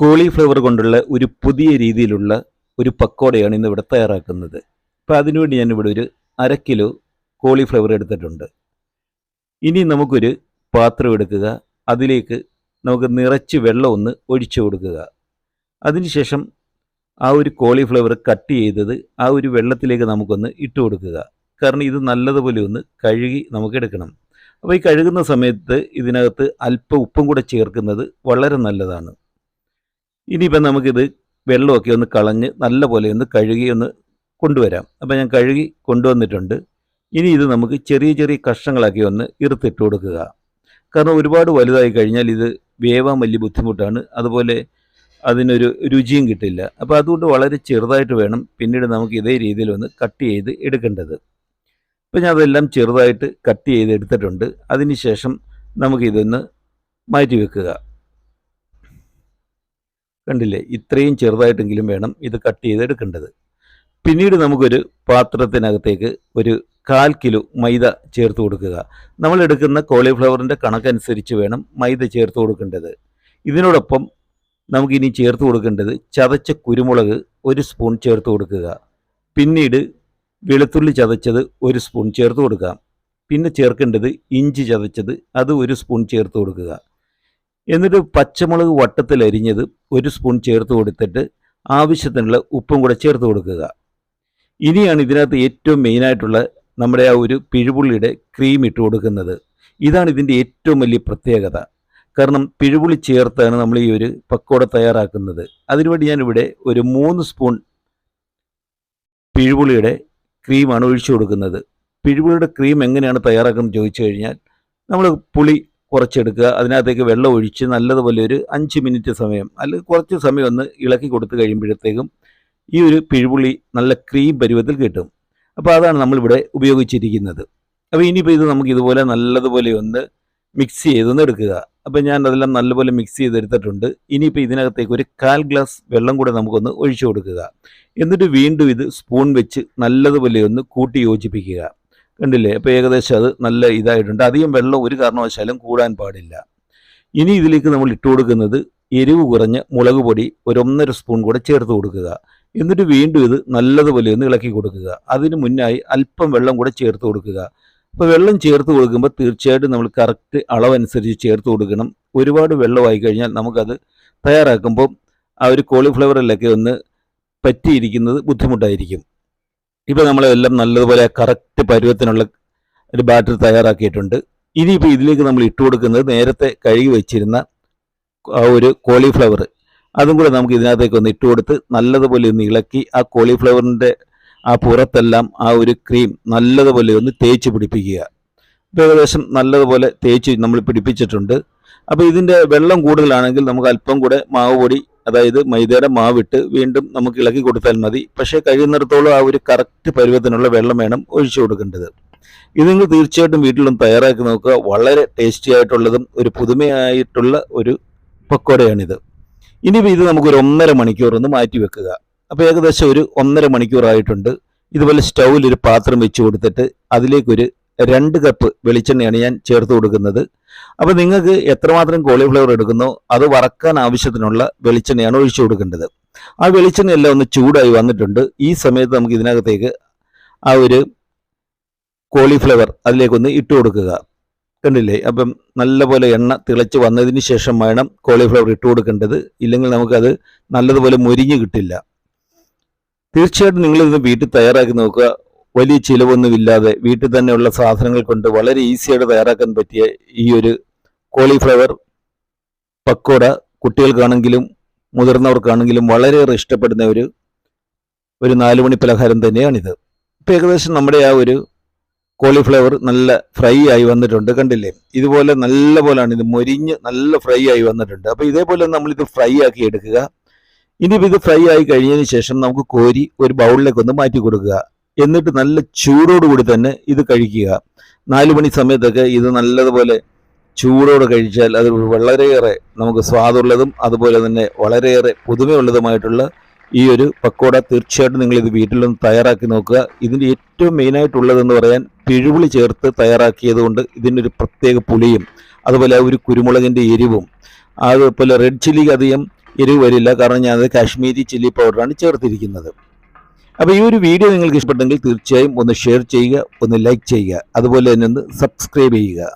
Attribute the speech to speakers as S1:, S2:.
S1: Cauliflower കൊണ്ടുള്ള ഒരു പുതിയ രീതിയിലുള്ള ഒരു പക്കോടയാണ് ഇന്ന് ഇവിടെ തയ്യാറാക്കുന്നത്. അപ്പോൾ അതിനുവേണ്ടി ഞാനിവിടെ ഒരു അര കിലോ കോളിഫ്ലവർ എടുത്തിട്ടുണ്ട്. ഇനി നമുക്കൊരു പാത്രം എടുക്കുക. അതിലേക്ക് നമുക്ക് നിറച്ച് വെള്ളം ഒന്ന് ഒഴിച്ചു കൊടുക്കുക. അതിനുശേഷം ആ ഒരു കോളിഫ്ലവർ കട്ട് ചെയ്തത് ആ ഒരു വെള്ളത്തിലേക്ക് നമുക്കൊന്ന് ഇട്ട് കൊടുക്കുക. കാരണം ഇത് നല്ലതുപോലെ ഒന്ന് കഴുകി നമുക്ക് എടുക്കണം. അപ്പോൾ ഈ കഴുകുന്ന സമയത്ത് ഇതിനകത്ത് അല്പം ഉപ്പും കൂടെ ചേർക്കുന്നത് വളരെ നല്ലതാണ്. ഇനിയിപ്പം നമുക്കിത് വെള്ളമൊക്കെ ഒന്ന് കളഞ്ഞ് നല്ലപോലെ ഒന്ന് കഴുകി ഒന്ന് കൊണ്ടുവരാം. അപ്പോൾ ഞാൻ കഴുകി കൊണ്ടുവന്നിട്ടുണ്ട്. ഇനി ഇത് നമുക്ക് ചെറിയ ചെറിയ കഷ്ണങ്ങളാക്കി ഒന്ന് ഇറുത്തിട്ട് കൊടുക്കുക. കാരണം ഒരുപാട് വലുതായി കഴിഞ്ഞാൽ ഇത് വേവാൻ വലിയ ബുദ്ധിമുട്ടാണ്. അതുപോലെ അതിനൊരു രുചിയും കിട്ടില്ല. അപ്പോൾ അതുകൊണ്ട് വളരെ ചെറുതായിട്ട് വേണം പിന്നീട് നമുക്ക് ഇതേ രീതിയിൽ ഒന്ന് കട്ട് ചെയ്ത് എടുക്കേണ്ടത്. അപ്പോൾ ഞാൻ അതെല്ലാം ചെറുതായിട്ട് കട്ട് ചെയ്ത് എടുത്തിട്ടുണ്ട്. അതിനുശേഷം നമുക്കിതൊന്ന് മാറ്റി വെക്കുക. കണ്ടില്ലേ? ഇത്രയും ചെറുതായിട്ടെങ്കിലും വേണം ഇത് കട്ട് ചെയ്ത് എടുക്കേണ്ടത് പിന്നീട് നമുക്കൊരു പാത്രത്തിനകത്തേക്ക് ഒരു കാൽ കിലോ മൈദ ചേർത്ത് കൊടുക്കുക. നമ്മൾ എടുക്കുന്ന കോളിഫ്ലവറിന്റെ കണക്കനുസരിച്ച് വേണം മൈദ ചേർത്ത് കൊടുക്കേണ്ടത്. ഇതിനോടൊപ്പം നമുക്കിനി ചേർത്ത് കൊടുക്കേണ്ടത് ചതച്ച കുരുമുളക് ഒരു സ്പൂൺ ചേർത്ത് കൊടുക്കുക. പിന്നീട് വെളുത്തുള്ളി ചതച്ചത് ഒരു സ്പൂൺ ചേർത്ത് കൊടുക്കാം. പിന്നെ ചേർക്കേണ്ടത് ഇഞ്ചി ചതച്ചത് അത് ഒരു സ്പൂൺ ചേർത്ത് കൊടുക്കുക. എന്നിട്ട് പച്ചമുളക് വട്ടത്തിൽ അരിഞ്ഞത് ഒരു സ്പൂൺ ചേർത്ത് കൊടുത്തിട്ട് ആവശ്യത്തിനുള്ള ഉപ്പും കൂടെ ചേർത്ത് കൊടുക്കുക. ഇനിയാണ് ഇതിനകത്ത് ഏറ്റവും മെയിനായിട്ടുള്ള നമ്മുടെ ആ ഒരു പിഴുപുള്ളിയുടെ ക്രീം ഇട്ട് കൊടുക്കുന്നത്. ഇതാണ് ഇതിന്റെ ഏറ്റവും വലിയ പ്രത്യേകത. കാരണം പിഴുപുളി ചേർത്താണ് നമ്മൾ ഈ ഒരു പക്കോട തയ്യാറാക്കുന്നത്. അതിനുവേണ്ടി ഞാനിവിടെ ഒരു മൂന്ന് സ്പൂൺ പിഴുപുളിയുടെ ക്രീമാണ് ഒഴിച്ചു കൊടുക്കുന്നത്. പിഴുപുളിയുടെ ക്രീം എങ്ങനെയാണ് തയ്യാറാക്കുന്നത് ചോദിച്ചു കഴിഞ്ഞാൽ നമ്മൾ പുളി കുറച്ചെടുക്കുക അതിനകത്തേക്ക് വെള്ളം ഒഴിച്ച് നല്ലതുപോലെ ഒരു അഞ്ച് മിനിറ്റ് സമയം അല്ലെങ്കിൽ കുറച്ച് സമയം ഒന്ന് ഇളക്കി കൊടുത്തു കഴിയുമ്പോഴത്തേക്കും ഈ ഒരു പിഴുപുളി നല്ല ക്രീം പരുവത്തിൽ കിട്ടും. അപ്പോൾ അതാണ് നമ്മളിവിടെ ഉപയോഗിച്ചിരിക്കുന്നത്. അപ്പോൾ ഇനിയിപ്പോൾ ഇത് നമുക്ക് ഇതുപോലെ നല്ലതുപോലെ ഒന്ന് മിക്സ് ചെയ്തൊന്ന് എടുക്കുക അപ്പോൾ ഞാൻ അതെല്ലാം നല്ലപോലെ മിക്സ് ചെയ്തെടുത്തിട്ടുണ്ട്. ഇനിയിപ്പോൾ ഇതിനകത്തേക്ക് ഒരു കാൽ ഗ്ലാസ് വെള്ളം കൂടെ നമുക്കൊന്ന് ഒഴിച്ചു കൊടുക്കുക. എന്നിട്ട് വീണ്ടും ഇത് സ്പൂൺ വെച്ച് നല്ലതുപോലെ ഒന്ന് കൂട്ടി യോജിപ്പിക്കുക. കണ്ടില്ലേ? അപ്പോൾ ഏകദേശം അത് നല്ല ഇതായിട്ടുണ്ട്. അധികം വെള്ളം ഒരു കാരണവശാലും കൂടാൻ പാടില്ല. ഇനി ഇതിലേക്ക് നമ്മൾ ഇട്ട് കൊടുക്കുന്നത് എരിവ് കുറഞ്ഞ മുളക് പൊടി ഒരു ഒന്നര സ്പൂൺ കൂടെ ചേർത്ത് കൊടുക്കുക. എന്നിട്ട് വീണ്ടും ഇത് നല്ലതുപോലെ ഒന്ന് ഇളക്കി കൊടുക്കുക. അതിന് മുന്നായി അല്പം വെള്ളം കൂടെ ചേർത്ത് കൊടുക്കുക. അപ്പോൾ വെള്ളം ചേർത്ത് കൊടുക്കുമ്പോൾ തീർച്ചയായിട്ടും നമ്മൾ കറക്റ്റ് അളവനുസരിച്ച് ചേർത്ത് കൊടുക്കണം. ഒരുപാട് വെള്ളമായി കഴിഞ്ഞാൽ നമുക്കത് തയ്യാറാക്കുമ്പോൾ ആ ഒരു കോളിഫ്ലവറിലൊക്കെ ഒന്ന് പറ്റിയിരിക്കുന്നത് ബുദ്ധിമുട്ടായിരിക്കും. ഇപ്പോൾ നമ്മളെല്ലാം നല്ലതുപോലെ കറക്റ്റ് പരുവത്തിനുള്ള ഒരു ബാറ്റർ തയ്യാറാക്കിയിട്ടുണ്ട്. ഇനിയിപ്പോൾ ഇതിലേക്ക് നമ്മൾ ഇട്ട് കൊടുക്കുന്നത് നേരത്തെ കഴുകി വെച്ചിരുന്ന ആ ഒരു കോളിഫ്ലവർ അതും കൂടെ നമുക്ക് ഇതിനകത്തേക്ക് ഒന്ന് ഇട്ട് കൊടുത്ത് നല്ലതുപോലെ ഒന്ന് ഇളക്കി ആ കോളിഫ്ലവറിന്റെ ആ പുറത്തെല്ലാം ആ ഒരു ക്രീം നല്ലതുപോലെ ഒന്ന് തേച്ച് പിടിപ്പിക്കുക. ഇപ്പോൾ ഏകദേശം നല്ലതുപോലെ തേച്ച് നമ്മൾ പിടിപ്പിച്ചിട്ടുണ്ട്. അപ്പോൾ ഇതിന്റെ വെള്ളം കൂടുതലാണെങ്കിൽ നമുക്ക് അല്പം കൂടെ മാവ് പൊടി അതായത് മൈദയുടെ മാവിട്ട് വീണ്ടും നമുക്ക് ഇളക്കി കൊടുത്താൽ മതി. പക്ഷേ കഴിയുന്നിടത്തോളം ആ ഒരു കറക്റ്റ് പരുവത്തിനുള്ള വെള്ളം വേണം ഒഴിച്ചു കൊടുക്കേണ്ടത്. ഇത് നിങ്ങൾ തീർച്ചയായിട്ടും വീട്ടിലൊന്ന് തയ്യാറാക്കി നോക്കുക. വളരെ ടേസ്റ്റി ആയിട്ടുള്ളതും ഒരു പുതുമയായിട്ടുള്ള ഒരു പക്കോടയാണിത്. ഇനിയിപ്പോൾ ഇത് നമുക്കൊരു ഒന്നര മണിക്കൂർ ഒന്ന് മാറ്റി വെക്കുക. അപ്പോൾ ഏകദേശം ഒരു ഒന്നര മണിക്കൂറായിട്ടുണ്ട്. ഇതുപോലെ സ്റ്റൗവിൽ ഒരു പാത്രം വെച്ച് കൊടുത്തിട്ട് അതിലേക്കൊരു രണ്ട് കപ്പ് വെളിച്ചെണ്ണയാണ് ഞാൻ ചേർത്ത് കൊടുക്കുന്നത്. അപ്പോൾ നിങ്ങൾക്ക് എത്രമാത്രം കോളിഫ്ലവർ എടുക്കുന്നോ അത് വറക്കാൻ ആവശ്യത്തിനുള്ള വെളിച്ചെണ്ണയാണ് ഒഴിച്ചു കൊടുക്കേണ്ടത്. ആ വെളിച്ചെണ്ണ എല്ലാം ഒന്ന് ചൂടായി വന്നിട്ടുണ്ട്. ഈ സമയത്ത് നമുക്ക് ഇതിനകത്തേക്ക് ആ ഒരു കോളിഫ്ലവർ അതിലേക്കൊന്ന് ഇട്ട് കൊടുക്കുക. കണ്ടില്ലേ? അപ്പം നല്ലപോലെ എണ്ണ തിളച്ച് വന്നതിന് ശേഷം വേണം കോളിഫ്ലവർ ഇട്ട് കൊടുക്കേണ്ടത്. ഇല്ലെങ്കിൽ നമുക്കത് നല്ലതുപോലെ മൊരിഞ്ഞ് കിട്ടില്ല. തീർച്ചയായിട്ടും നിങ്ങളിത് വീട്ടിൽ തയ്യാറാക്കി നോക്കുക. വലിയ ചിലവൊന്നുമില്ലാതെ വീട്ടിൽ തന്നെയുള്ള സാധനങ്ങൾ കൊണ്ട് വളരെ ഈസിയായിട്ട് തയ്യാറാക്കാൻ പറ്റിയ ഈ ഒരു കോളിഫ്ലവർ പക്കോട കുട്ടികൾക്കാണെങ്കിലും മുതിർന്നവർക്കാണെങ്കിലും വളരെയേറെ ഇഷ്ടപ്പെടുന്ന ഒരു ഒരു നാലുമണി പലഹാരം തന്നെയാണിത്. ഇപ്പം ഏകദേശം നമ്മുടെ ആ ഒരു കോളിഫ്ലവർ നല്ല ഫ്രൈ ആയി വന്നിട്ടുണ്ട് കണ്ടില്ലേ? ഇതുപോലെ നല്ല പോലാണ് ഇത് മൊരിഞ്ഞ് നല്ല ഫ്രൈ ആയി വന്നിട്ടുണ്ട്. അപ്പോൾ ഇതേപോലെ നമ്മളിത് ഫ്രൈ ആക്കി എടുക്കുക. ഇനിയിപ്പോൾ ഇത് ഫ്രൈ ആയി കഴിഞ്ഞതിന് ശേഷം നമുക്ക് കോരി ഒരു ബൗളിലേക്ക് ഒന്ന് മാറ്റി കൊടുക്കുക. എന്നിട്ട് നല്ല ചൂടോടുകൂടി തന്നെ ഇത് കഴിക്കുക. നാല് മണി സമയത്തൊക്കെ ഇത് നല്ലതുപോലെ ചൂടോടെ കഴിച്ചാൽ അത് വളരെയേറെ നമുക്ക് സ്വാദുള്ളതും അതുപോലെ തന്നെ വളരെയേറെ പുതുമയുള്ളതുമായിട്ടുള്ള ഈ ഒരു പക്കോട തീർച്ചയായിട്ടും നിങ്ങൾ ഇത് വീട്ടിലൊന്ന് തയ്യാറാക്കി നോക്കുക. ഇതിന്റെ ഏറ്റവും മെയിനായിട്ടുള്ളതെന്ന് പറയാൻ പിഴുപുളി ചേർത്ത് തയ്യാറാക്കിയത് കൊണ്ട് ഇതിന്റെ ഒരു പ്രത്യേക പുളിയും അതുപോലെ ഒരു കുരുമുളകിന്റെ എരിവും അതുപോലെ റെഡ് ചില്ലിക്ക് അധികം എരിവ് വരില്ല. കാരണം ഞാനത് കാശ്മീരി ചില്ലി പൗഡറാണ് ചേർത്തിരിക്കുന്നത്. അപ്പോൾ ഈ ഒരു വീഡിയോ നിങ്ങൾക്ക് ഇഷ്ടപ്പെട്ടെങ്കിൽ തീർച്ചയായും ഒന്ന് ഷെയർ ചെയ്യുക ഒന്ന് ലൈക്ക് ചെയ്യുക അതുപോലെ തന്നെ ഒന്ന് സബ്സ്ക്രൈബ് ചെയ്യുക.